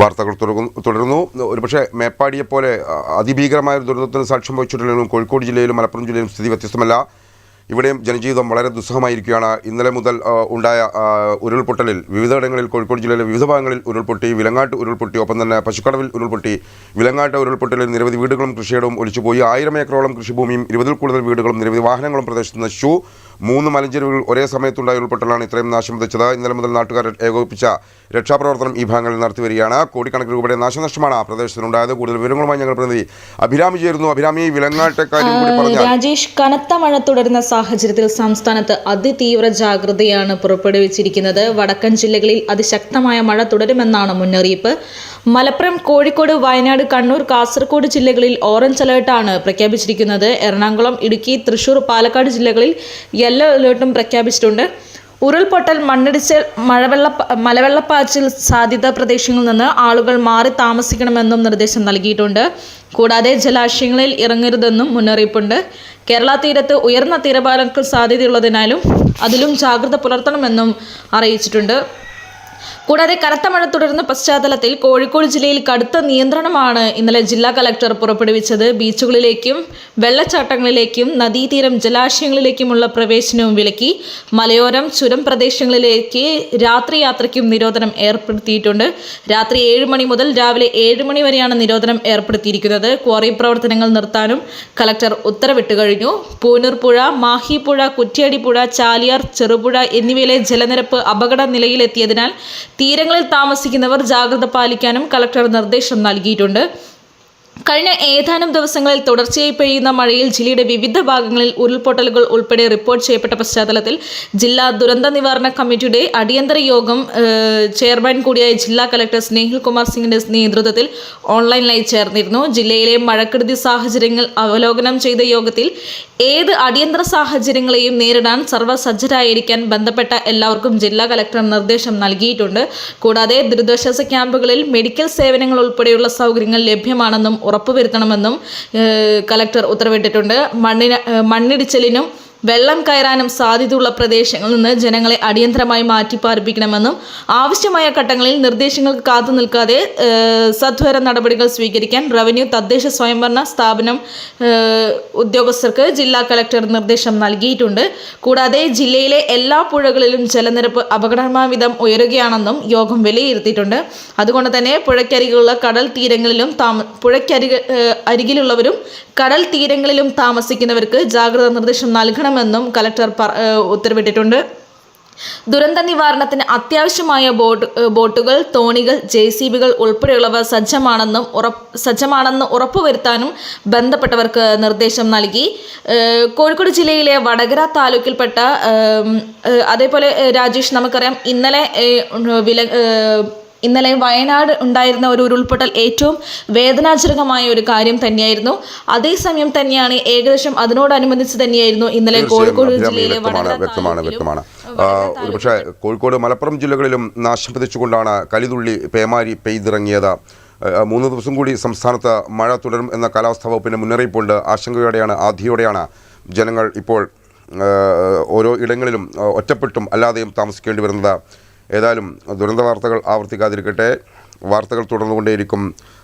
വാർത്തകൾ തുടരുന്നു. ഒരുപക്ഷെ മേപ്പാടിയെപ്പോലെ അതിഭീകരമായ ദുരന്തത്തിന് സാക്ഷ്യം വഹിച്ചിട്ടുണ്ടെങ്കിലും കോഴിക്കോട് ജില്ലയിലും മലപ്പുറം ജില്ലയിലും സ്ഥിതി വ്യത്യസ്തമല്ല. ഇവിടെയും ജനജീവിതം വളരെ ദുസ്സഹമായിരിക്കുകയാണ്. ഇന്നലെ മുതൽ ഉണ്ടായ ഉരുൾപൊട്ടലിൽ വിവിധയിടങ്ങളിൽ കോഴിക്കോട് ജില്ലയിലെ വിവിധ ഭാഗങ്ങളിൽ ഉരുൾപൊട്ടി വിലങ്ങാട്ട് ഉരുൾപൊട്ടി ഒപ്പം തന്നെ പശുക്കടവിൽ ഉരുൾപൊട്ടി വിലങ്ങാട്ട് ഉരുൾപൊട്ടലിൽ നിരവധി വീടുകളും കൃഷിയിടവും ഒലിച്ചുപോയി. ആയിരം ഏക്കറോളം കൃഷിഭൂമിയും ഇരുപതിൽ കൂടുതൽ വീടുകളും നിരവധി വാഹനങ്ങളും പ്രദേശത്ത് നശിച്ചു. മൂന്ന് മലഞ്ചെരുവുകൾ ഒരേ സമയത്തുണ്ടായ ഉരുൾപൊട്ടലാണ് ഇത്രയും നാശം വിതച്ചത്. ഇന്നലെ മുതൽ നാട്ടുകാർ ഏകോപിപ്പിച്ച രക്ഷാപ്രവർത്തനം ഈ ഭാഗങ്ങളിൽ നടത്തിവരികയാണ്. കോടിക്കണക്കിന് രൂപയുടെ നാശനഷ്ടമാണ് ആ പ്രദേശത്തിനുണ്ടായത്. കൂടുതൽ വിവരങ്ങളുമായി ഞങ്ങൾ പ്രതിനിധി അഭിരാമി ചേരുന്നു അഭിരാമി വിലങ്ങാട്ടെ കൂടി പറഞ്ഞാൽ രാജേഷ് കനത്ത മഴ തുടരുന്ന സാഹചര്യത്തിൽ സംസ്ഥാനത്ത് അതിതീവ്ര ജാഗ്രതയാണ് പുറപ്പെടുവിച്ചിരിക്കുന്നത്. വടക്കൻ ജില്ലകളിൽ അതിശക്തമായ മഴ തുടരുമെന്നാണ് മുന്നറിയിപ്പ്. മലപ്പുറം കോഴിക്കോട് വയനാട് കണ്ണൂർ കാസർഗോഡ് ജില്ലകളിൽ ഓറഞ്ച് അലേർട്ടാണ് പ്രഖ്യാപിച്ചിരിക്കുന്നത്. എറണാകുളം ഇടുക്കി തൃശൂർ പാലക്കാട് ജില്ലകളിൽ യെല്ലോ അലേർട്ടും പ്രഖ്യാപിച്ചിട്ടുണ്ട്. ഉരുൾപൊട്ടൽ മണ്ണിടിച്ച് മഴവെള്ള മലവെള്ളപ്പാച്ചിൽ സാധ്യത പ്രദേശങ്ങളിൽ നിന്ന് ആളുകൾ മാറി താമസിക്കണമെന്നും നിർദ്ദേശം നൽകിയിട്ടുണ്ട്. കൂടാതെ ജലാശയങ്ങളിൽ ഇറങ്ങരുതെന്നും മുന്നറിയിപ്പുണ്ട്. കേരള തീരത്ത് ഉയർന്ന തീരഭാരങ്ങൾ സാധ്യതയുള്ളതിനാലും അതിലും ജാഗ്രത പുലർത്തണമെന്നും അറിയിച്ചിട്ടുണ്ട്. കൂടാതെ കനത്ത മഴ തുടരുന്ന പശ്ചാത്തലത്തിൽ കോഴിക്കോട് ജില്ലയിൽ കടുത്ത നിയന്ത്രണമാണ് ഇന്നലെ ജില്ലാ കലക്ടർ പുറപ്പെടുവിച്ചത്. ബീച്ചുകളിലേക്കും വെള്ളച്ചാട്ടങ്ങളിലേക്കും നദീതീരം ജലാശയങ്ങളിലേക്കുമുള്ള പ്രവേശനവും വിലക്കി. മലയോരം ചുരം പ്രദേശങ്ങളിലേക്ക് രാത്രി യാത്രയ്ക്കും നിരോധനം ഏർപ്പെടുത്തിയിട്ടുണ്ട്. രാത്രി ഏഴ് മണി മുതൽ രാവിലെ ഏഴ് മണി വരെയാണ് നിരോധനം ഏർപ്പെടുത്തിയിരിക്കുന്നത്. ക്വാറി പ്രവർത്തനങ്ങൾ നിർത്താനും കലക്ടർ ഉത്തരവിട്ട് കഴിഞ്ഞു. പൂനൂർ പുഴ മാഹി പുഴ കുറ്റ്യാടി പുഴ ചാലിയാർ ചെറുപുഴ എന്നിവയിലെ ജലനിരപ്പ് അപകട നിലയിലെത്തിയതിനാൽ തീരങ്ങളിൽ താമസിക്കുന്നവർ ജാഗ്രത പാലിക്കാനും കളക്ടർ നിർദ്ദേശം നൽകിയിട്ടുണ്ട്. കഴിഞ്ഞ ഏതാനും ദിവസങ്ങളിൽ തുടർച്ചയായി പെയ്യുന്ന മഴയിൽ ജില്ലയുടെ വിവിധ ഭാഗങ്ങളിൽ ഉരുൾപൊട്ടലുകൾ ഉൾപ്പെടെ റിപ്പോർട്ട് ചെയ്യപ്പെട്ട പശ്ചാത്തലത്തിൽ ജില്ലാ ദുരന്ത നിവാരണ കമ്മിറ്റിയുടെ അടിയന്തര യോഗം ചെയർമാൻ കൂടിയായ ജില്ലാ കലക്ടർ സ്നേഹിൽ കുമാർ സിംഗിന്റെ നേതൃത്വത്തിൽ ഓൺലൈനിലായി ചേർന്നിരുന്നു. ജില്ലയിലെ മഴക്കെടുതി സാഹചര്യങ്ങൾ അവലോകനം ചെയ്ത യോഗത്തിൽ ഏത് അടിയന്തര സാഹചര്യങ്ങളെയും നേരിടാൻ സർവസജ്ജരായിരിക്കാൻ ബന്ധപ്പെട്ട എല്ലാവർക്കും ജില്ലാ കലക്ടർ നിർദ്ദേശം നൽകിയിട്ടുണ്ട്. കൂടാതെ ദുരിതാശ്വാസ ക്യാമ്പുകളിൽ മെഡിക്കൽ സേവനങ്ങൾ ഉൾപ്പെടെയുള്ള സൗകര്യങ്ങൾ ലഭ്യമാണെന്നും ഉറപ്പുവരുത്തണമെന്നും കലക്ടർ ഉത്തരവിട്ടിട്ടുണ്ട്. മണ്ണിന മണ്ണിടിച്ചിലിനും വെള്ളം കയറാനും സാധ്യതയുള്ള പ്രദേശങ്ങളിൽ നിന്ന് ജനങ്ങളെ അടിയന്തരമായി മാറ്റിപ്പാർപ്പിക്കണമെന്നും ആവശ്യമായ ഘട്ടങ്ങളിൽ നിർദ്ദേശങ്ങൾക്ക് കാത്തു നിൽക്കാതെ സത്വര നടപടികൾ സ്വീകരിക്കാൻ റവന്യൂ തദ്ദേശ സ്വയംഭരണ സ്ഥാപനം ഉദ്യോഗസ്ഥർക്ക് ജില്ലാ കലക്ടർ നിർദ്ദേശം നൽകിയിട്ടുണ്ട്. കൂടാതെ ജില്ലയിലെ എല്ലാ പുഴകളിലും ജലനിരപ്പ് അപകടമാവിധം ഉയരുകയാണെന്നും യോഗം വിലയിരുത്തിയിട്ടുണ്ട്. അതുകൊണ്ട് തന്നെ പുഴയ്ക്കരികിലുള്ള കടൽ തീരങ്ങളിലും താമ പുഴയ്ക്കരിക അരികിലുള്ളവരും കടൽ തീരങ്ങളിലും താമസിക്കുന്നവർക്ക് ജാഗ്രതാ നിർദ്ദേശം നൽകണമെന്നും കലക്ടർ ഉത്തരവിട്ടിട്ടുണ്ട്. ദുരന്ത നിവാരണത്തിന് അത്യാവശ്യമായ ബോട്ട് ബോട്ടുകൾ തോണികൾ ജെ സി ബികൾ ഉൾപ്പെടെയുള്ളവ സജ്ജമാണെന്നും ഉറപ്പ് സജ്ജമാണെന്ന് ഉറപ്പുവരുത്താനും ബന്ധപ്പെട്ടവർക്ക് നിർദ്ദേശം നൽകി. കോഴിക്കോട് ജില്ലയിലെ വടകര താലൂക്കിൽപ്പെട്ട അതേപോലെ രാജേഷ് നമുക്കറിയാം ഇന്നലെ വില ഇന്നലെ വയനാട് ഉണ്ടായിരുന്ന ഒരു ഉരുൾപൊട്ടൽ ഏറ്റവും വേദനാജനകമായ ഒരു കാര്യം തന്നെയായിരുന്നു. അതേസമയം തന്നെയാണ് ഏകദേശം അതിനോടനുബന്ധിച്ച് തന്നെയായിരുന്നു ഇന്നലെ കോഴിക്കോട് ജില്ലയിലെ വ്യക്തമാണ് വ്യക്തമാണ് ഒരുപക്ഷെ കോഴിക്കോട് മലപ്പുറം ജില്ലകളിലും നാശം പതിച്ചുകൊണ്ടാണ് കലിതുള്ളി പേമാരി പെയ്തിറങ്ങിയത്. മൂന്ന് ദിവസം കൂടി സംസ്ഥാനത്ത് മഴ തുടരും എന്ന കാലാവസ്ഥാ വകുപ്പിന്റെ മുന്നറിയിപ്പുണ്ട്. ആശങ്കയോടെയാണ് ആധിയോടെയാണ് ജനങ്ങൾ ഇപ്പോൾ ഓരോ ഇടങ്ങളിലും ഒറ്റപ്പെട്ടും അല്ലാതെയും താമസിക്കേണ്ടി വരുന്നത്. ഏതായാലും ദുരന്ത വാർത്തകൾ ആവർത്തിക്കാതിരിക്കട്ടെ. വാർത്തകൾ തുടർന്നുകൊണ്ടേയിരിക്കും